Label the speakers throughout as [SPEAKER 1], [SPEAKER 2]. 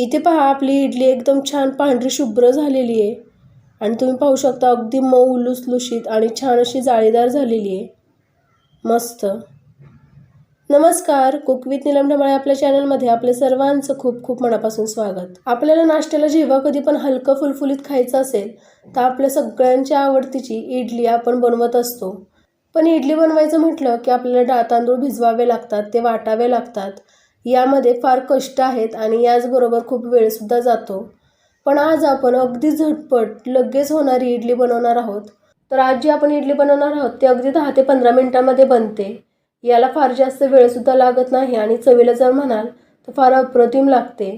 [SPEAKER 1] इथे पहा आपली इडली एकदम छान पांढरी शुभ्र झालेली आहे. आणि तुम्ही पाहू शकता अगदी मऊ लुसलुशीत आणि छान अशी जाळीदार झालेली आहे. मस्त. नमस्कार कुक विथ निलम ढमाळे आपल्या चॅनलमध्ये आपल्या सर्वांचं खूप खूप मनापासून स्वागत. आपल्याला नाश्त्याला जेव्हा कधी पण हलकं फुलफुलीत खायचं असेल तर आपल्या सगळ्यांच्या आवडतीची इडली आपण बनवत असतो. पण इडली बनवायचं म्हटलं की आपल्याला डाळ तांदूळ भिजवावे लागतात ते वाटावे लागतात. यामध्ये फार कष्ट आहेत आणि याचबरोबर खूप वेळसुद्धा जातो. पण आज आपण अगदी झटपट लगेच होणारी इडली बनवणार आहोत. तर आज जी आपण इडली बनवणार आहोत ती अगदी दहा ते पंधरा मिनटामध्ये बनते. याला फार जास्त वेळसुद्धा लागत नाही आणि चवीला जर म्हणाल तर फार अप्रतिम लागते.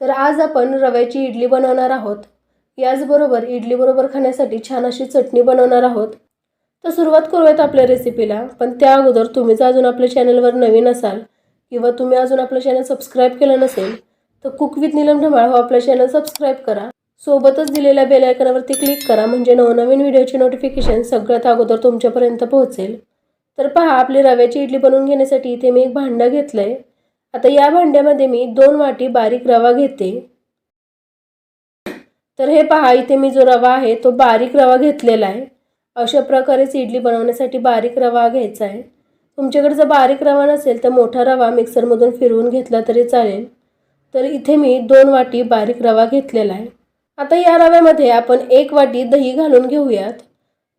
[SPEAKER 1] तर आज आपण रव्याची इडली बनवणार आहोत. याचबरोबर इडलीबरोबर खाण्यासाठी छान अशी चटणी बनवणार आहोत. तर सुरुवात करूयात आपल्या रेसिपीला पण त्या अगोदर तुम्ही जर अजून आपल्या चॅनलवर नवीन असाल किंवा तुम्ही अजून आपलं चॅनल सबस्क्राईब केलं नसेल तर कुक विथ निलम ढमाळ हो आपलं चॅनल सबस्क्राईब करा. सोबतच दिलेल्या बेल आयकॉनवरती क्लिक करा म्हणजे नवनवीन व्हिडिओचे नोटिफिकेशन सगळ्यात अगोदर तुमच्यापर्यंत पोहोचेल. तर पहा आपली रव्याची इडली बनवून घेण्यासाठी इथे मी एक भांडं घेतलं आहे आता या भांड्यामध्ये मी दोन वाटी बारीक रवा घेते. तर हे पहा इथे मी जो रवा आहे तो बारीक रवा घेतलेला आहे. अशा प्रकारेच इडली बनवण्यासाठी बारीक रवा घ्यायचा आहे. तुमच्याकडे जर बारीक रवा नसेल तर मोठा रवा मिक्सरमधून फिरवून घेतला तरी चालेल. तर इथे मी दोन वाटी बारीक रवा घेतलेला आहे. आता या रव्यामध्ये आपण एक वाटी दही घालून घेऊयात.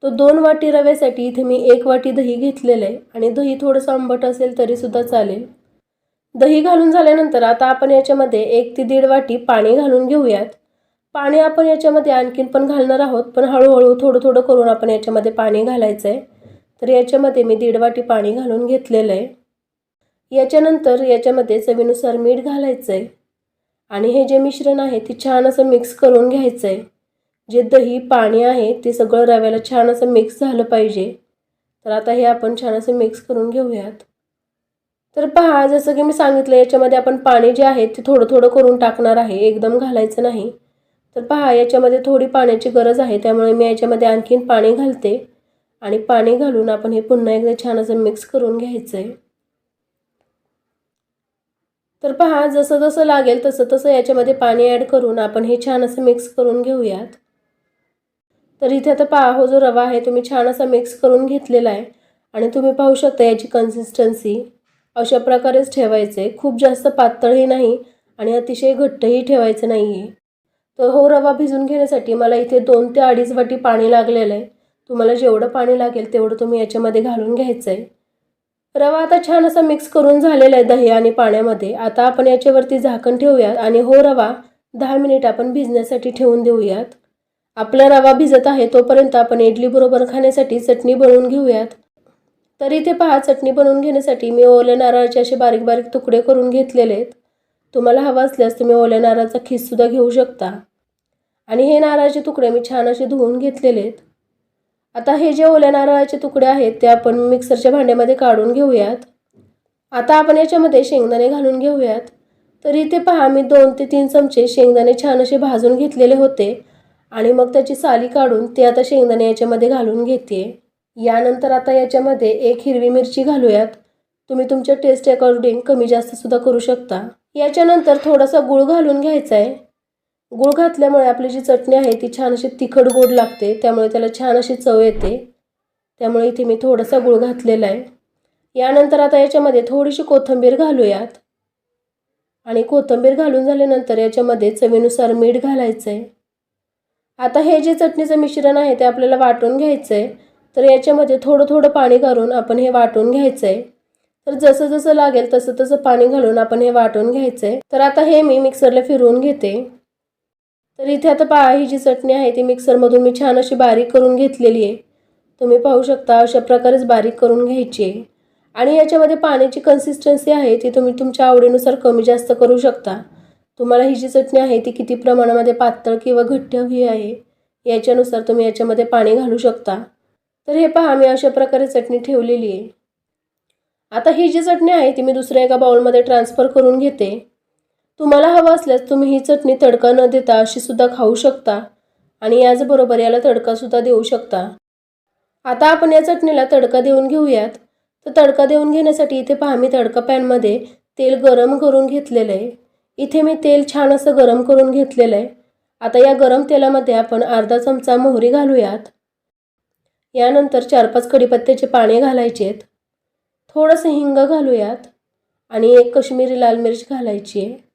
[SPEAKER 1] तो दोन वाटी रव्यासाठी इथे मी एक वाटी दही घेतलेलं आहे आणि दही थोडंसं आंबट असेल तरीसुद्धा चालेल. दही घालून झाल्यानंतर आता आपण याच्यामध्ये एक ते दीड वाटी पाणी घालून घेऊयात. पाणी आपण याच्यामध्ये आणखीन पण घालणार आहोत पण हळूहळू थोडं थोडं करून आपण याच्यामध्ये पाणी घालायचं आहे तर याच्यामध्ये मी दीड वाटी पाणी घालून घेतलेलं आहे. याच्यानंतर याच्यामध्ये चवीनुसार मीठ घालायचं आहे आणि हे जे मिश्रण आहे ते छान असं मिक्स करून घ्यायचं आहे जे दही पाणी आहे ते सगळं रव्याला छान असं मिक्स झालं पाहिजे. तर आता हे आपण छान असं मिक्स करून घेऊयात. तर पहा जसं की मी सांगितलं याच्यामध्ये आपण पाणी जे आहे ते थोडं थोडं करून टाकणार आहे. एकदम घालायचं नाही. तर पहा याच्यामध्ये थोडी पाण्याची गरज आहे त्यामुळे मी याच्यामध्ये आणखीन पाणी घालते. आणि पाणी घालून आपण हे पुन्हा एकदा छान असं मिक्स करून घ्यायचं आहे तर पहा जसं जसं लागेल तसं तसं याच्यामध्ये पाणी ॲड करून आपण हे छान असं मिक्स करून घेऊयात. तर इथे आता पहा हो जो रवा आहे तुम्ही छान असा मिक्स करून घेतलेला आहे. आणि तुम्ही पाहू शकता याची कन्सिस्टन्सी अशा प्रकारेच ठेवायचे खूप जास्त पातळही नाही आणि अतिशय घट्टही ठेवायचं नाही आहे तर हो रवा भिजून घेण्यासाठी मला इथे दोन ते अडीच वाटी पाणी लागलेलं आहे. तुम्हाला जेवढं पाणी लागेल तेवढं तुम्ही याच्यामध्ये घालून घ्यायचं आहे रवा आता छान असा मिक्स करून झालेला आहे दही आणि पाण्यामध्ये. आता आपण याच्यावरती झाकण ठेवूयात आणि हो रवा दहा मिनिट आपण भिजण्यासाठी ठेवून देऊयात. आपला रवा भिजत आहे तोपर्यंत आपण इडली बरोबर खाण्यासाठी चटणी बनवून घेऊयात. तरी ते पहा चटणी बनवून घेण्यासाठी मी ओल्या नारळाचे असे बारीक बारीक तुकडे करून घेतलेले आहेत. तुम्हाला हवं असल्यास तुम्ही ओल्या नारळाचा खीससुद्धा घेऊ शकता. आणि हे नारळाचे तुकडे मी छान असे धुवून घेतलेले आहेत. आता हे जे ओल्या नारळाचे तुकडे आहेत ते आपण मिक्सरच्या भांड्यामध्ये काढून घेऊयात. आता आपण याच्यामध्ये शेंगदाणे घालून घेऊयात. तर इथे पहा मी दोन ते तीन चमचे शेंगदाणे छान असे भाजून घेतलेले होते. आणि मग त्याची साली काढून ते आता शेंगदाणे याच्यामध्ये घालून घेते. यानंतर आता याच्यामध्ये एक हिरवी मिरची घालूयात. तुम्ही तुमच्या टेस्ट अकॉर्डिंग कमी जास्त सुद्धा करू शकता. याच्यानंतर थोडासा गुळ घालून घ्यायचा आहे गुळ घातल्यामुळे आपली जी चटणी आहे ती छान अशी तिखट गोड लागते. त्यामुळे त्याला छान अशी चव येते. त्यामुळे इथे मी थोडासा गुळ घातलेला आहे. यानंतर आता याच्यामध्ये थोडीशी कोथिंबीर घालूयात. आणि कोथिंबीर घालून झाल्यानंतर याच्यामध्ये चवीनुसार मीठ घालायचं आहे आता हे जे चटणीचं मिश्रण आहे ते आपल्याला वाटून घ्यायचं आहे तर याच्यामध्ये थोडं थोडं पाणी घालून आपण हे वाटून घ्यायचं आहे तर जसं जसं लागेल तसं तसं पाणी घालून आपण हे वाटून घ्यायचं आहे तर आता हे मी मिक्सरला फिरवून घेते. तर इथे आता पहा ही जी चटणी आहे ती मिक्सरमधून मी छान अशी बारीक करून घेतलेली आहे. तुम्ही पाहू शकता अशा प्रकारेच बारीक करून घ्यायची आहे. आणि याच्यामध्ये पाण्याची कन्सिस्टन्सी आहे ती तुम्ही तुमच्या आवडीनुसार कमी जास्त करू शकता. तुम्हाला ही जी चटणी आहे ती किती प्रमाणामध्ये पातळ किंवा घट्ट हवी आहे याच्यानुसार तुम्ही याच्यामध्ये पाणी घालू शकता. तर हे पहा मी अशा प्रकारे चटणी ठेवलेली आहे. आता ही जी चटणी आहे ती मी दुसऱ्या एका बाउलमध्ये ट्रान्सफर करून घेते. तुम्हाला हवं असल्यास तुम्ही ही चटणी तडका न देता अशी सुद्धा खाऊ शकता आणि याचबरोबर याला तडकासुद्धा देऊ शकता. आता आपण या चटणीला तडका देऊन घेऊयात. तर तडका देऊन घेण्यासाठी इथे पहा मी तडका पॅनमध्ये तेल गरम करून घेतलेलं आहे. इथे मी तेल छान असं गरम करून घेतलेलं आहे. आता या गरम तेलामध्ये आपण अर्धा चमचा मोहरी घालूयात. यानंतर चार पाच कडीपत्त्याचे पाने घालायचे आहेत. थोडंसं हिंग घालूयात आणि एक कश्मीरी लाल मिरच घालायची आहे.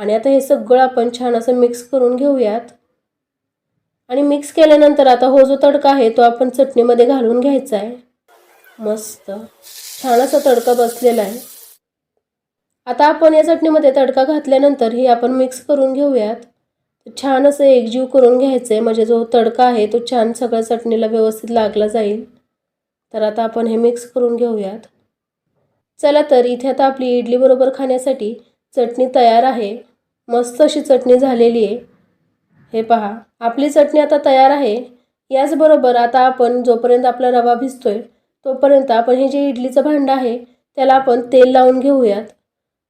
[SPEAKER 1] आणि आता हे सगळं आपण छान असं मिक्स करून घेऊयात. आणि मिक्स केल्यानंतर आता हो जो तडका आहे तो आपण चटणीमध्ये घालून घ्यायचा आहे. मस्त. छान असा तडका बसलेला आहे. आता आपण या चटणीमध्ये तडका घातल्यानंतर हे आपण मिक्स करून घेऊयात. छान असं एकजीव करून घ्यायचं आहे म्हणजे जो तडका आहे तो छान सगळ्या चटणीला व्यवस्थित लागला जाईल. तर आता आपण हे मिक्स करून घेऊयात. चला तर इथे आता आपली इडली बरोबर खाण्यासाठी चटणी तयार आहे. मस्त अशी चटणी झालेली आहे. हे पहा आपली चटणी आता तयार आहे. याचबरोबर आता आपण जोपर्यंत आपला रवा भिजतोय तोपर्यंत आपण हे जे इडलीचं भांडं आहे त्याला आपण तेल लावून घेऊयात.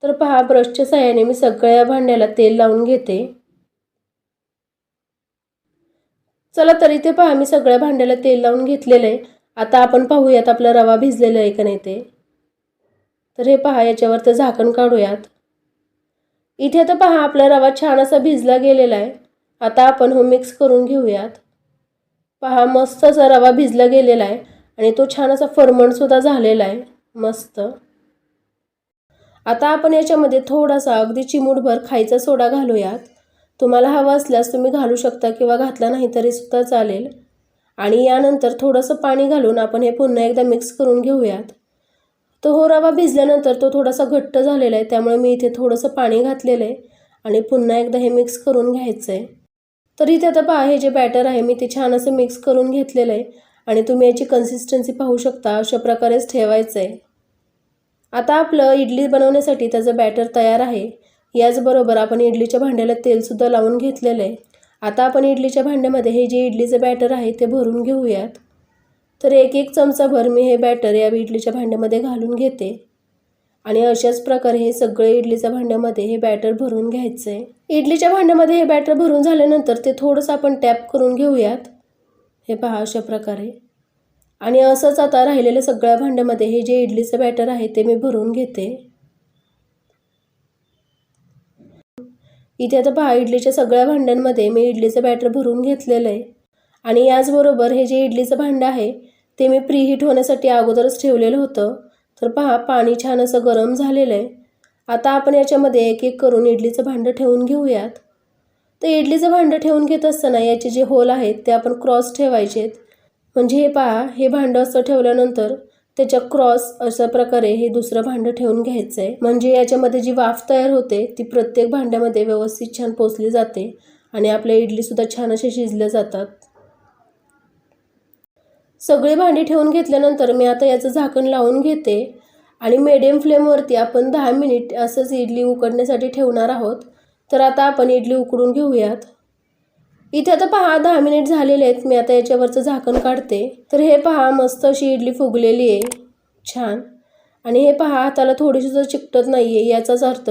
[SPEAKER 1] तर पहा ब्रशच्या सहाय्याने मी सगळ्या भांड्याला तेल लावून घेते. चला तर इथे पहा मी सगळ्या भांड्याला तेल लावून घेतलेलं आहे. आता आपण पाहूयात आपला रवा भिजलेला आहे का नाही ते. तर हे पहा याच्यावर तर झाकण काढूयात. इथे तर पहा आपला रवा छान असा भिजला गेलेला आहे. आता आपण हो मिक्स करून घेऊयात. पहा मस्त असा रवा भिजला गेलेला आहे आणि तो छान असा फरमणसुद्धा झालेला आहे. मस्त. आता आपण याच्यामध्ये थोडासा अगदी चिमूटभर खायचा सोडा घालूयात. तुम्हाला हवा असल्यास तुम्ही घालू शकता किंवा घातला नाही तरी सुद्धा चालेल. आणि यानंतर थोडंसं पाणी घालून आपण हे पुन्हा एकदा मिक्स करून घेऊयात. तो हो रवा भिजल्यानंतर तो थोडासा घट्ट झालेला आहे त्यामुळे मी इथे थोडंसं पाणी घातलेलं आहे आणि पुन्हा एकदा हे मिक्स करून घ्यायचं आहे तर इथे आता पहा हे जे बॅटर आहे मी ते छान असं मिक्स करून घेतलेलं आहे आणि तुम्ही याची कन्सिस्टन्सी पाहू शकता अशा प्रकारेच ठेवायचं आहे आता आपलं इडली बनवण्यासाठी त्याचं बॅटर तयार आहे याचबरोबर आपण इडलीच्या भांड्याला तेलसुद्धा लावून घेतलेलं आहे. आता आपण इडलीच्या भांड्यामध्ये हे जे इडलीचं बॅटर आहे ते भरून घेऊयात. तर एक एक चमचाभर मी हे बॅटर या इडलीच्या भांड्यामध्ये घालून घेते. आणि अशाच प्रकारे हे सगळे इडलीच्या भांड्यामध्ये हे बॅटर भरून घ्यायचं. आहे इडलीच्या भांड्यामध्ये हे बॅटर भरून झाल्यानंतर ते थोडंसं आपण टॅप करून घेऊयात. हे पहा अशा प्रकारे. आणि असंच आता राहिलेल्या सगळ्या भांड्यामध्ये हे जे इडलीचं बॅटर आहे ते मी भरून घेते. इथे आता पहा इडलीच्या सगळ्या भांड्यांमध्ये मी इडलीचं बॅटर भरून घेतलेलं आहे. आणि याचबरोबर हे जे इडलीचं भांडं आहे ते मी प्रीहीट होण्यासाठी अगोदरच ठेवलेलं होतं. तर पहा पाणी छान असं गरम झालेलं आहे. आता आपण याच्यामध्ये एक एक करून इडलीचं भांडं ठेवून घेऊयात. तर इडलीचं भांडं ठेवून घेत असताना याचे जे होल आहेत ते आपण क्रॉस ठेवायचेत. म्हणजे हे पहा हे भांडं असं ठेवल्यानंतर त्याच्या क्रॉस अशा प्रकारे हे दुसरं भांडं ठेवून घ्यायचं आहे म्हणजे याच्यामध्ये जी वाफ तयार होते ती प्रत्येक भांड्यामध्ये व्यवस्थित छान पोचली जाते आणि आपल्या इडलीसुद्धा छान असे शिजल्या जातात. सगळी भांडी ठेवून घेतल्यानंतर मी आता याचं झाकण लावून घेते. आणि मीडियम फ्लेमवरती आपण दहा मिनिट असंच इडली उकडण्यासाठी ठेवणार आहोत. तर आता आपण इडली उकडून घेऊयात. इथे आता पहा दहा मिनिट झालेले आहेत. मी आता याच्यावरचं झाकण काढते. तर हे पहा मस्त अशी इडली फुगलेली आहे. छान. आणि हे पहा हाताला थोडीसुद्धा चिकटत नाही आहे याचाच अर्थ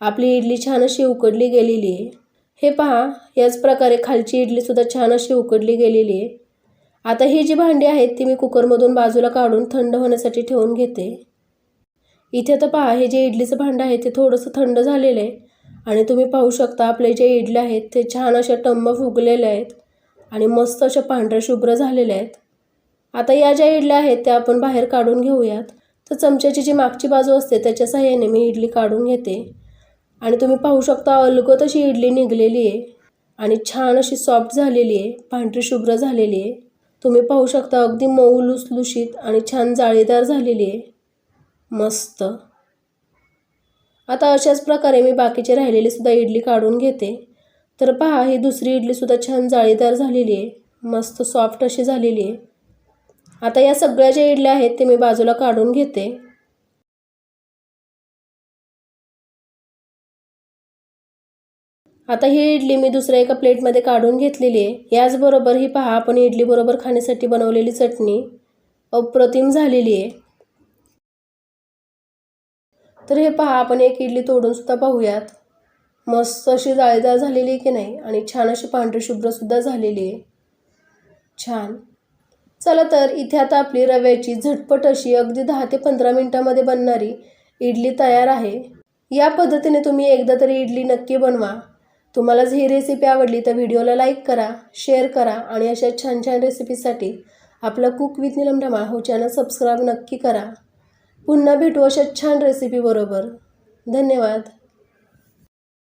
[SPEAKER 1] आपली इडली छान अशी उकडली गेलेली आहे. हे पहा याच प्रकारे खालची इडलीसुद्धा छान अशी उकडली गेलेली आहे. आता ही जी भांडी आहेत ती मी कुकरमधून बाजूला काढून थंड होण्यासाठी ठेवून घेते. इथे तर पहा हे जे इडलीचं भांडं आहे ते थोडंसं थंड झालेलं आहे. आणि तुम्ही पाहू शकता आपले जे इडल्या आहेत ते छान अशा टंब फुगलेल्या आहेत आणि मस्त अशा पांढऱ्या शुभ्र झालेल्या आहेत. आता या ज्या इडल्या आहेत त्या आपण बाहेर काढून घेऊयात. तर चमच्याची जी मागची बाजू असते त्याच्या सहाय्याने मी इडली काढून घेते. आणि तुम्ही पाहू शकता अलगत अशी इडली निघलेली आहे आणि छान अशी सॉफ्ट झालेली आहे पांढरी शुभ्र झालेली आहे. तुम्ही पाहू शकता अगदी मऊ लुसलुशीत आणि छान जाळीदार झालेली आहे. मस्त. आता अशाच प्रकारे मी बाकीचे राहिलेली सुद्धा इडली काढून घेते. तर पहा ही दुसरी इडलीसुद्धा छान जाळीदार झालेली आहे. मस्त सॉफ्ट अशी झालेली आहे. आता या सगळ्या ज्या इडल्या आहेत ते मी बाजूला काढून घेते. आता ही इडली मी दुसऱ्या एका प्लेटमध्ये काढून घेतलेली आहे. याचबरोबर ही पहा आपण इडलीबरोबर खाण्यासाठी बनवलेली चटणी अप्रतिम झालेली आहे. तर हे पहा आपण एक इडली तोडूनसुद्धा पाहूयात. मस्त अशी जाळीदार झालेली आहे की नाही? आणि छान अशी पांढरी शुभ्रसुद्धा झालेली आहे. छान. चला तर इथे आता आपली रव्याची झटपट अशी अगदी दहा ते पंधरा मिनटामध्ये बनणारी इडली तयार आहे. या पद्धतीने तुम्ही एकदा तरी इडली नक्की बनवा. तुम्हाला जर ही रेसिपी आवडली तर व्हिडिओला लाईक करा शेअर करा आणि अशा छान छान रेसिपीसाठी आपलं कुक विथ निलम ढमाळ हो चॅनल सबस्क्राईब नक्की करा. पुन्हा भेटू अशा छान रेसिपीबरोबर धन्यवाद.